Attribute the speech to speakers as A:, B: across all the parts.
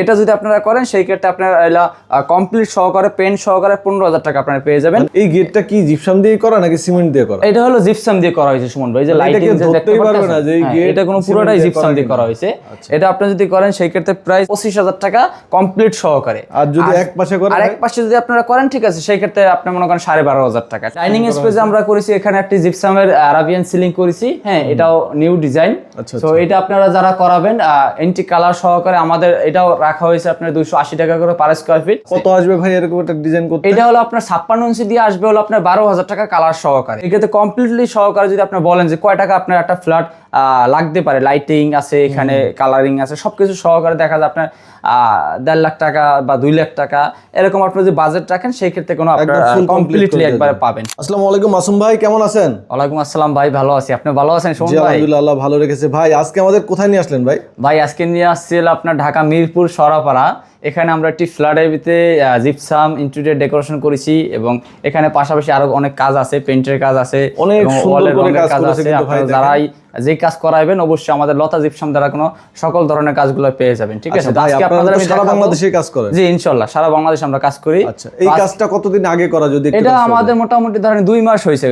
A: এটা যদি আপনারা করেন সেই ক্ষেত্রে আপনারা কমপ্লিট সহকারে পেন সহকারে পনেরো হাজার টাকা আপনারা পেয়ে যাবেন।
B: এই গেটটা কি জিপসাম দিয়ে করা নাকি সিমেন্ট দিয়ে করা?
A: এটা হলো জিপসাম দিয়ে করা হয়েছে সুমন ভাই যে
B: মানে
A: লাইটিং
B: ধরতেই পারবে না যে এই
A: এটা কোনো পুরোটাই জিপসাম দিয়ে করা হয়েছে।
B: আচ্ছা।
A: এটা আপনি যদি করেন সেই ক্ষেত্রে প্রায় পঁচিশ হাজার টাকা কমপ্লিট সহকারে।
B: আর যদি এক পাশে করে
A: আর এক পাশে যদি আপনারা করেন ঠিক আছে সেই ক্ষেত্রে আপনি মনে করেন সাড়ে বারো হাজার টাকা। ডাইনিং স্পেসে আমরা করেছি এখানে একটি জিপসামের আরাবিয়ান সিলিং করেছি। হ্যাঁ এটাও নিউ ডিজাইন
B: আচ্ছা,
A: তো এটা আপনারা যারা করাবেন এন্টি কালার সহকারে আমাদের এটাও রাখা হয়েছে আপনার দুইশো আশি টাকা করে পার স্কোয়ার ফিট
B: কত আসবে ভাই এরকম একটা ডিজাইন করতে?
A: এটা হলো আপনার ছাপ্পান্ন ইঞ্চি দিয়ে আসবে হলো আপনার বারো হাজার টাকা কালার সহকারে। এক্ষেত্রে কমপ্লিটলি সহকারে যদি আপনি বলেন যে কয় টাকা আপনার একটা ফ্ল্যাট লাগতে পারে। লাইটিং আছে এখানে কালারিং আছে সবকিছু সহকারে দেখা যায় আপনার আহ, দেড় লাখ টাকা বা দুই লাখ টাকা এরকম আপনার যদি বাজেট রাখেন সেই ক্ষেত্রে কোনো কমপ্লিটলি একবারে পাবেন।
B: আসসালামু আলাইকুম মাসুম ভাই কেমন আছেন?
A: ওয়ালাইকুম আসসালাম ভাই ভালো আছি। আপনি ভালো আছেন ভাই?
B: আলহামদুলিল্লাহ ভালো রেখেছে। ভাই আজকে আমাদের কোথায় নিয়ে আসলেন ভাই?
A: ভাই আজকে নিয়ে আসছিল আপনার ঢাকা মিরপুর সরাপাড়া। এখানে আমরা একটি ফ্ল্যাটের ভিতরে জিপসাম ইন্টেরিয়র ডেকোরেশন করেছি এবং এখানে পাশাপাশি আরও অনেক কাজ আছে পেন্টের কাজ আছে
B: অনেক সুন্দর করে কাজ
A: আছে। আপনারা যারাই যে কাজ করাবেন অবশ্যই আমাদের লতা জিপসাম দ্বারা কোনো সকল ধরনের কাজগুলো পেয়ে যাবেন ঠিক আছে?
B: আচ্ছা
A: আজকে আপনাদের আমি
B: সারা বাংলাদেশে কাজ করেন।
A: জি ইনশাল্লাহ সারা বাংলাদেশে আমরা কাজ করি।
B: আচ্ছা এই কাজটা কতদিন আগে করা যদি
A: এটা আমাদের মোটামুটি ধরেন দুই মাস হয়েছে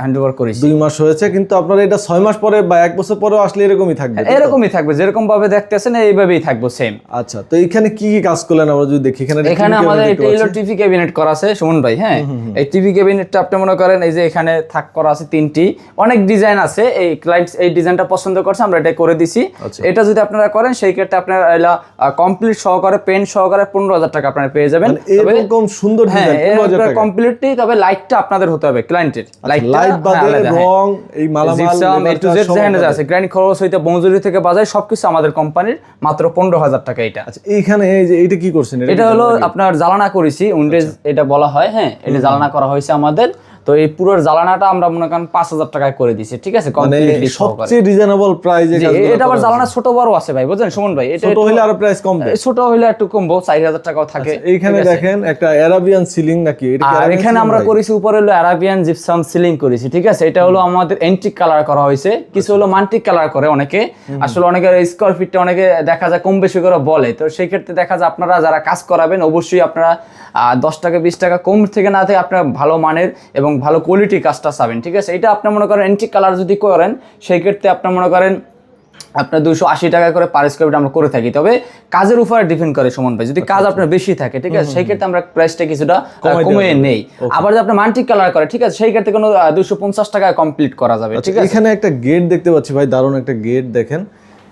A: হ্যান্ড ওভার করেছি।
B: দুই মাস হয়েছে কিন্তু আপনারা এটা ছয় মাস পরে বা এক বছর পরেও আসলে এরকমই থাকবে
A: এরকমই থাকবে যেরকম ভাবে দেখতেছেন এইভাবেই থাকব সেম
B: আচ্ছা তো এখানে কি কি কাজ করলেন আমরা যদি দেখি এখানে
A: এখানে আমাদের টেইলর টিভি ক্যাবিনেট করা আছে সুমন ভাই হ্যাঁ? এই টিভি ক্যাবিনেটটা আপনি মনে করেন এই যে এখানে থাক করা আছে তিনটি। অনেক ডিজাইন আছে এই ক্লায়েন্ট এই ডিজাইনটা পছন্দ করছে আমরা এটা করে দিছি।
B: আচ্ছা।
A: এটা যদি আপনারা করেন সেই ক্ষেত্রে আপনারা এলা কমপ্লিট সহকারে পেন সহকারে পনেরো হাজার টাকা আপনারা পেয়ে যাবেন।
B: মানে এরকম সুন্দর
A: হ্যাঁ
B: ডিজাইন পনেরো হাজার টাকা
A: কমপ্লিটলি তবে লাইটটা আপনাদের হতে হবে ক্লায়েন্টের
B: লাইট বাদে রং এই মালামাল
A: এ টু জেড যেখানে আছে গ্র্যান্ড খরচ হইতে মজুরি থেকে বাজায় সবকিছু আমাদের কোম্পানির মাত্র পনেরো হাজার টাকা এটা।
B: আচ্ছা এইখানে এই যে এটা কি করছেন?
A: এটা হলো আপনার জ্বালানা করেছি উন্ডেজ এটা বলা হয় হ্যাঁ এটা জ্বালানা করা হয়েছে আমাদের। তো এই পুরো জ্বালানাটা আমরা মনে করেন পাঁচ হাজার টাকায় করে দিছি ঠিক আছে?
B: মানে সবচেয়ে রিজনেবল প্রাইজে
A: জি, এটা আবার জ্বালানা ছোট বড় আছে ভাই বুঝছেন সুমন ভাই? এটা
B: ছোট হইলে আরও প্রাইস কম
A: ছোট হইলে একটু কমবো চার হাজার টাকাও থাকে
B: এইখানে দেখেন একটা অ্যারাবিয়ান সিলিং নাকি?
A: আর এখানে আমরা করেছি উপরে হলো অ্যারাবিয়ান জিপসাম সিলিং করেছি ঠিক আছে? এটা হলো আমাদের এন্টিক কালার করা হয়েছে কিছু হলো মান্টিক কালার করে অনেকে। আসলে অনেকে স্কোয়ার ফিটটা অনেকে দেখা যায় কম বেশি করে বলে তো সেই ক্ষেত্রে দেখা যায় আপনারা যারা কাজ করাবেন অবশ্যই আপনারা দশ টাকা বিশ টাকা কম থেকে না থেকে আপনারা ভালো মানের এবং ভালো কোয়ালিটি কাজটা পাবেন ঠিক আছে? এটা আপনার মনে করেন এন্টিক কালার যদি করেন সেই ক্ষেত্রে আপনার মনে করেন আপনার দুশো আশি টাকা করে পার স্কোয়ার ফিট আমরা করে থাকি। তবে কাজের উপরে ডিপেন্ড করে সমান ভাই যদি কাজ আপনার বেশি থাকে ঠিক আছে? সেই ক্ষেত্রে আমরা প্রাইসটা কিছুটা কমিয়ে নেই। আবার যদি আপনার মান্টিক কালার করে ঠিক আছে? সেই ক্ষেত্রে কোনো দুশো পঞ্চাশ টাকায় কমপ্লিট করা যাবে ঠিক আছে?
B: এখানে একটা গেট দেখতে পাচ্ছি ভাই দারুণ একটা গেট দেখেন।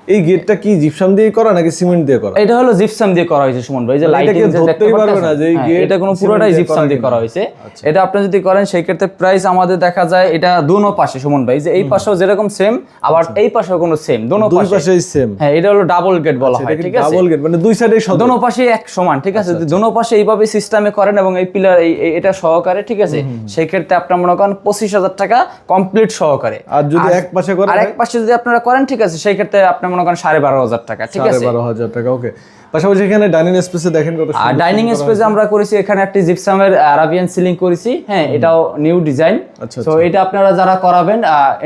B: এই গেটটা কি জিপসাম দিয়ে করা নাকি সিমেন্ট দিয়ে করা?
A: এটা হলো জিপসাম দিয়ে করা হয়েছে সুমন ভাই যে
B: মানে
A: লাইটিং
B: এটাকে ধরতেই পারবে না যে এই gate
A: এটা কোনো পুরোটাই জিপসাম দিয়ে করা হয়েছে। এটা আপনি যদি করেন সেই ক্ষেত্রে প্রাইস আমাদের দেখা যায় এটা দুনো পাশে সুমন ভাই যে এই পাশেও যেরকম সেম আবার এই পাশেও কোনো সেম দোনো
B: আচ্ছা। দুই পাশেই সেম
A: হ্যাঁ এটা হলো ডাবল গেট বলা হয় ঠিক আছে?
B: ডাবল গেট মানে দুই সাইডে
A: দোনো পাশে এক সমান ঠিক আছে?
B: আচ্ছা,
A: যদি দোনো পাশে এইভাবে সিস্টেমে করেন এবং এই পিলার এটা সহকারে ঠিক আছে? সেই ক্ষেত্রে আপনার মনে করেন পঁচিশ হাজার টাকা কমপ্লিট সহকারে।
B: আর যদি এক পাশে করে
A: আর এক পাশে যদি আপনারা করেন ঠিক আছে? সেই ক্ষেত্রে আপনার মনে করেন সাড়ে বারো হাজার টাকা ঠিক আছে?
B: বারো হাজার টাকা ওকে পাশাপাশি এখানে ডাইনিং স্পেসে দেখেন কত
A: আর ডাইনিং স্পেসে আমরা করেছি এখানে একটি জিপসামের আরাবিয়ান সিলিং করেছি হ্যাঁ এটাও নিউ ডিজাইন
B: আচ্ছা,
A: তো এটা আপনারা যারা করাবেন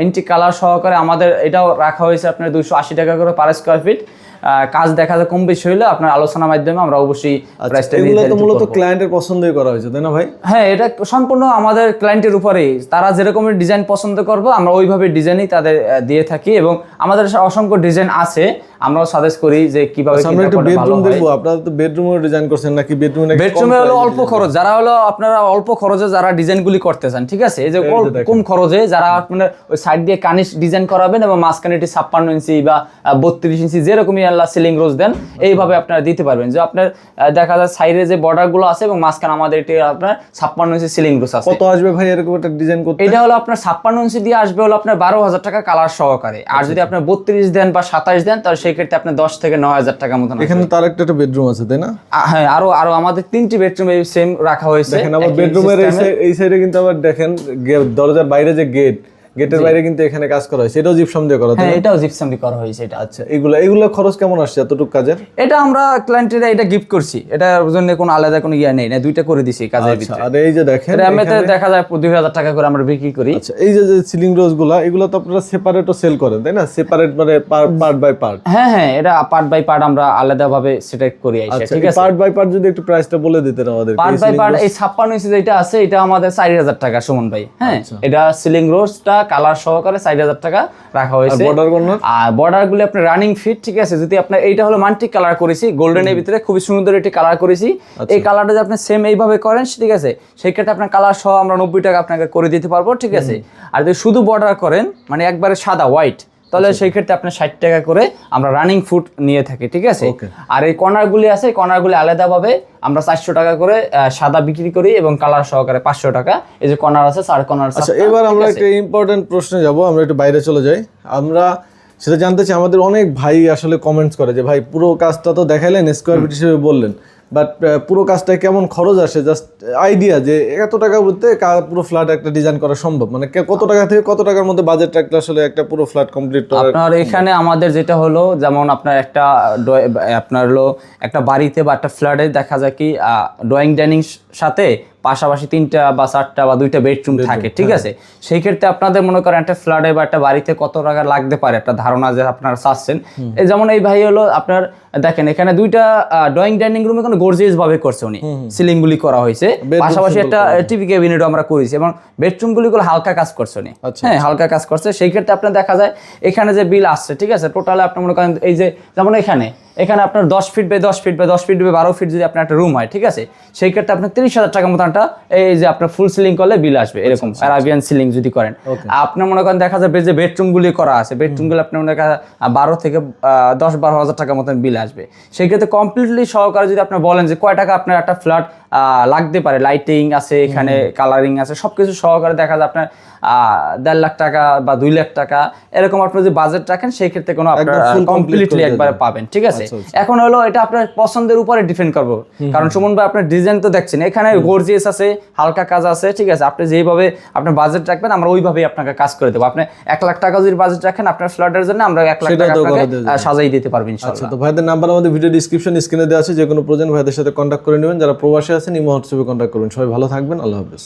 A: এন্টি কালার সহকারে আমাদের এটাও রাখা হয়েছে আপনার দুইশো আশি টাকা করে পার স্কোয়ার ফিট কাজ দেখা যায় কম বেশি হইলে আপনার আলোচনার মাধ্যমে আমরা অবশ্যই প্রাইসটা
B: আচ্ছা, এগুলো মূলত ক্লায়েন্টের পছন্দই করা হয়েছে তাই না ভাই?
A: হ্যাঁ এটা সম্পূর্ণ আমাদের ক্লায়েন্টের উপরেই। তারা যেরকম ডিজাইন পছন্দ করব আমরা ওইভাবে ডিজাইনই তাদের দিয়ে থাকি এবং আমাদের অসংখ্য ডিজাইন আছে। আমরাও সাজেস্ট করি যে কীভাবে
B: আচ্ছা, আমরা একটু বেডরুম দেখব। আপনারা তো ডিজাইন করছেন নাকি বেডরুমে নাকি
A: বেডরুমে হলো অল্প খরচ। যারা হলো আপনারা অল্প খরচে যারা ডিজাইনগুলি করতে চান ঠিক আছে? এই যে কম খরচে যারা আপনার ওই সাইড দিয়ে কানিশ ডিজাইন করাবেন এবং মাঝখানে এটি ছাপ্পান্ন ইঞ্চি বা বত্রিশ ইঞ্চি যেরকমই আল্লাহ সিলিং রোজ দেন এইভাবে আপনারা দিতে পারবেন। যে আপনার দেখা যায় সাইডে যে বর্ডারগুলো আছে এবং মাঝখানে আমাদের এটি আপনার ছাপ্পান্ন ইঞ্চি সিলিং রোজ আছে।
B: কত আসবে ভাই এরকম একটা ডিজাইন করতে?
A: এটা হলো আপনার ছাপ্পান্ন ইঞ্চি দিয়ে আসবে হলো আপনার বারো হাজার টাকা কালার সহকারে। আর
B: আচ্ছা,
A: যদি আপনার বত্রিশ দেন বা সাতাশ দেন তাহলে সেই ক্ষেত্রে আপনার দশ থেকে নয় হাজার টাকা মতন
B: এখানে তার একটা একটা বেডরুম আছে তাই না?
A: হ্যাঁ আরও আরও আমাদের তিনটি বেডরুম সেম রাখা হয়েছে।
B: দেখেন আবার বেডরুমের এই। সাইডে কিন্তু আবার দেখেন দরজার বাইরে যে গেট গেটের বাইরে কিন্তু এখানে কাজ করা হয়েছে। এটাও জিপসাম দিয়ে করা
A: হ্যাঁ এটাও জিপসাম দিয়ে করা হয়েছে এটা।
B: আচ্ছা এগুলো এগুলো খরচ কেমন আসছে এতটুকু কাজের?
A: এটা আমরা ক্লায়েন্টেরা এটা গিফট করছি। এটার জন্য কোনো আলাদা কোনো ইয়ে নেই না দুইটা করে দিছি কাজের
B: আচ্ছা
A: ভিতরে।
B: আর এই যে দেখেন
A: এমনিতে দেখা যায় দুই হাজার টাকা করে আমরা বিক্রি করি।
B: আচ্ছা এই যে যে সিলিং রোজগুলা এগুলো তো আপনারা সেপারেটও সেল করেন তাই না? সেপারেট মানে পার্ট বাই পার্ট
A: হ্যাঁ হ্যাঁ এটা পার্ট বাই পার্ট আমরা আলাদা আলাদাভাবে সেটা করি আইসা
B: আচ্ছা
A: ঠিক আছে?
B: পার্ট বাই পার্ট যদি একটু প্রাইসটা বলে দিতেন আমাদের
A: পার্ট বাই পার্ট এই ছাপ্পান্ন ইঞ্চি যেটা আছে এটা আমাদের চার হাজার টাকা সুমন ভাই। হ্যাঁ এটা সিলিং রোজটা কালার সহকারে চার হাজার টাকা রাখা হয়েছে।
B: বর্ডারগুলো?
A: আর বর্ডারগুলো আপনার রানিং ফিট ঠিক আছে? যদি আপনার এইটা হলো মান্টিক কালার করেছি গোল্ডেনের ভিতরে খুবই সুন্দর একটি কালার করেছি। এই কালারটা যদি আপনি সেম এইভাবে করেন ঠিক আছে? সেই ক্ষেত্রে আপনার কালার সহ আমরা নব্বই টাকা আপনাকে করে দিতে পারব ঠিক আছে? আর যদি শুধু বর্ডার করেন মানে একবারে সাদা হোয়াইট তাহলে সেই ক্ষেত্রে আপনার ষাট টাকা করে আমরা রানিং ফুড নিয়ে থাকি ঠিক আছে? আর এই কর্নারগুলি আছে কর্নারগুলি আলাদাভাবে আমরা চারশো টাকা করে সাদা বিক্রি করি এবং কালার সহকারে পাঁচশো টাকা। এই যে কর্নার আছে চার কর্নার
B: আচ্ছা এবার আমরা একটা ইম্পর্টেন্ট প্রশ্নে যাব আমরা একটু বাইরে চলে যাই। আমরা সেটা জানতে চাই আমাদের অনেক ভাই আসলে কমেন্টস করে যে ভাই পুরো কাজটা তো দেখাইলেন স্কোয়ার ফিট হিসেবে বললেন। বাট পুরো কাজটা কেমন খরচ আসে? জাস্ট আইডিয়া যে এত টাকা বলতে পুরো ফ্ল্যাট একটা ডিজাইন করা সম্ভব। মানে কত টাকা থেকে কত টাকার মধ্যে বাজেট রাখলে আসলে একটা পুরো ফ্ল্যাট কমপ্লিট
A: আপনার এখানে আমাদের যেটা হলো যেমন আপনার একটা আপনার হলো একটা বাড়িতে বা একটা ফ্ল্যাটে দেখা যায় কি ড্রয়িং ডাইনিং সাথে পাশাপাশি তিনটা বা চারটা বা দুইটা বেডরুম থাকে ঠিক আছে? সেই ক্ষেত্রে আপনাদের মনে করেন একটা ফ্ল্যাটে বা একটা বাড়িতে কত টাকা লাগতে পারে? একটা ধারণা যে আপনারা চাচ্ছেন। যেমন এই ভাই হলো আপনার দেখেন এখানে দুইটা ড্রয়িং ডাইনিং রুমে কোনো গর্জিয়াস ভাবে করছে উনি। সিলিং গুলি করা হয়েছে। পাশাপাশি একটা টিভি ক্যাবিনেটও আমরা করেছি এবং বেডরুম গুলি গুলো হালকা কাজ করছে উনি।
B: আচ্ছা।
A: হ্যাঁ হালকা কাজ করছে। সেই ক্ষেত্রে আপনার দেখা যায় এখানে যে বিল আসছে ঠিক আছে? টোটালে আপনি মনে করেন এই যে যেমন এখানে এখানে আপনার দশ ফিট বাই দশ ফিট বা দশ ফিট বাই বারো ফিট যদি আপনার একটা রুম হয় ঠিক আছে? সেই ক্ষেত্রে আপনার তিরিশ হাজার টাকা মতো একটা এই যে আপনার ফুল সিলিং করলে বিল আসবে এরকম আরাবিয়ান সিলিং যদি করেন। আপনার মনে করেন দেখা যাবে যে বেডরুমগুলি করা আছে বেডরুমগুলো আপনার মনে করেন বারো থেকে দশ বারো হাজার টাকা মতন বিল আসবে। সেই ক্ষেত্রে কমপ্লিটলি সহকারে যদি আপনি বলেন যে কয় টাকা আপনার একটা ফ্ল্যাট লাগতে পারে। লাইটিং আছে এখানে কালারিং আছে সবকিছু সহকারে দেখা যায় আপনার দেড় লাখ টাকা বা দুই লাখ টাকা। এরকম আপনার যদি বাজেট রাখেন সেই ক্ষেত্রে কোনো আপনার কমপ্লিটলি একবারে পাবেন ঠিক আছে?
B: আচ্ছা,
A: এখন হলো এটা আপনার পছন্দের উপরে ডিপেন্ড করব। কারণ সুমন ভাই আপনার ডিজাইন তো দেখছেন এখানে গর্জিয়াস আছে হালকা কাজ আছে ঠিক আছে? আপনি যেইভাবে আপনার বাজেট রাখবেন আমরা ওইভাবেই আপনাকে কাজ করে দেবো। আপনি এক লাখ টাকা যদি বাজেট রাখেন আপনার ফ্ল্যাটের জন্য আমরা এক লাখ টাকা সাজাই দিতে পারবেন
B: আচ্ছা তো ভাইদের নাম্বার আমাদের ভিডিও ডিসক্রিপশন স্ক্রিনে দেওয়া আছে যে কোনো প্রয়োজন ভাইদের সাথে কন্ট্যাক্ট করে নেবেন। যারা প্রবাসী আছেন ইমো হোয়াটসঅ্যাপে কন্ট্যাক্ট করুন। সবাই ভালো থাকবেন আল্লাহ হাফেজ।